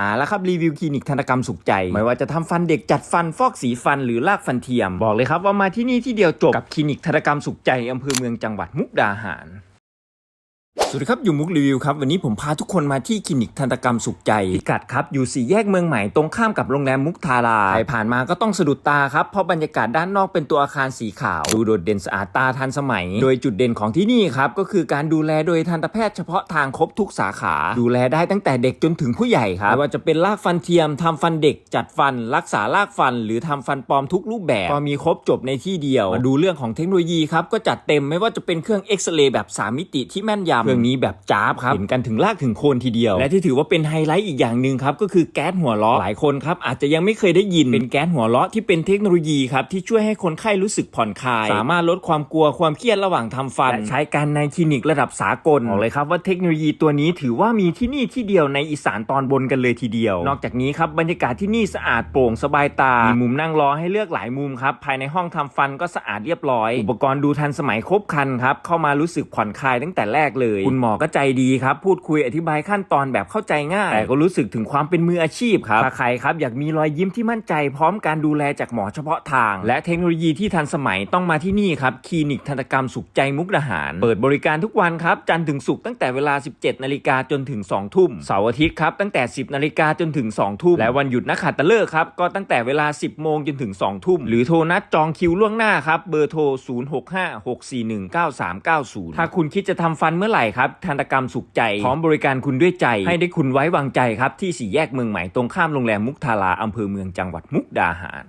อ่าแล้วครับรีวิวคลินิกธนกรรมสุขใจ ไม่ว่าจะทำฟันเด็กจัดฟันฟอกสีฟันหรือลากฟันเทียม บอกเลยครับว่ามาที่นี่ที่เดียวจบกับคลินิกธนกรรมสุขใจอำเภอเมืองจังหวัดมุกดาหาร สวัสดีครับ อยู่มุกรีวิวครับ วันนี้ผมพาทุกคนมาที่คลินิกทันตกรรมสุขใจพิกัดครับ อยู่สี่แยกเมืองใหม่ตรงข้ามกับโรงแรมมุกทาราใครผ่านมาก็ต้องสะดุดตาครับ เพราะบรรยากาศด้านนอกเป็นตัวอาคารสีขาว ดูโดดเด่นสะอาดตาทันสมัย โดยจุดเด่นของที่นี่ครับ ก็คือการดูแลโดยทันตแพทย์เฉพาะทางครบทุกสาขา ดูแลได้ตั้งแต่เด็กจนถึงผู้ใหญ่ครับไม่ว่าจะเป็นลากฟันเทียมทำฟันเด็ก จัดฟัน รักษาลากฟัน หรือทำฟันปลอมทุกรูปแบบก็มีครบจบในที่เดียวมาดูเรื่องของเทคโนโลยีครับก็จัดเต็มไม่ว่าจะเป็นเครื่องเอ็กซเรย์แบบสามมิติที่แม่นยำเครื่องนี้แบบจ้าบครับเห็นกันถึงลากถึงโคนทีเดียว และที่ถือว่าเป็นไฮไลท์อีกอย่างหนึ่งครับก็คือแก๊สหัวเราะหลายคนครับอาจจะยังไม่เคยได้ยินเป็นแก๊สหัวเราะที่เป็นเทคโนโลยีครับที่ช่วยให้คนไข้รู้สึกผ่อนคลาย สามารถลดความกลัวความเครียดระหว่างทำฟันและใช้การในคลินิกระดับสากลบอกเลยครับว่าเทคโนโลยีตัวนี้ถือว่ามีที่นี่ที่เดียวในอีสานตอนบนกันเลยทีเดียว นอกจากนี้ครับบรรยากาศที่นี่สะอาดโปร่งสบายตา มีมุมนั่งรอให้เลือกหลายมุมครับภายในห้องทำฟันก็สะอาดเรียบร้อย อุปกรณ์ดูทันสมัยครบครันครับเข้ามารู้สึกผ่อนคลายตั้งแต่แรกเลยคุณหมอก็ใจดีครับ พูดคุยอธิบายขั้นตอนแบบเข้าใจง่าย แต่ก็รู้สึกถึงความเป็นมืออาชีพครับถ้าใครครับอยากมีรอยยิ้มที่มั่นใจพร้อมการดูแลจากหมอเฉพาะทาง และเทคโนโลยีที่ทันสมัยต้องมาที่นี่ครับคลินิกทันตกรรมสุขใจมุกดาหาร เปิดบริการทุกวันครับ จันทร์ถึงศุกร์ตั้งแต่เวลา 17 นาฬิกาจนถึง 2 ทุ่มเสาร์อาทิตย์ครับตั้งแต่ 10 นาฬิกาจนถึง 2 ทุ่มและวันหยุดนักขัตฤกษ์ครับก็ตั้งแต่เวลา 10 โมงจนถึง 2 ทุ่ม หรือโทรนัดจองคิวล่วงหน้าครับเบอร์โทร 0656419390 ถ้าคุณคิดจะทำฟันเมื่อไหร่ครับทันตกรรมสุขใจ พร้อมบริการคุณด้วยใจ ให้ได้คุณไว้วางใจครับ ที่สี่แยกเมืองใหม่ตรงข้ามโรงแรมมุกทาราอำเภอเมืองจังหวัดมุกดาหาร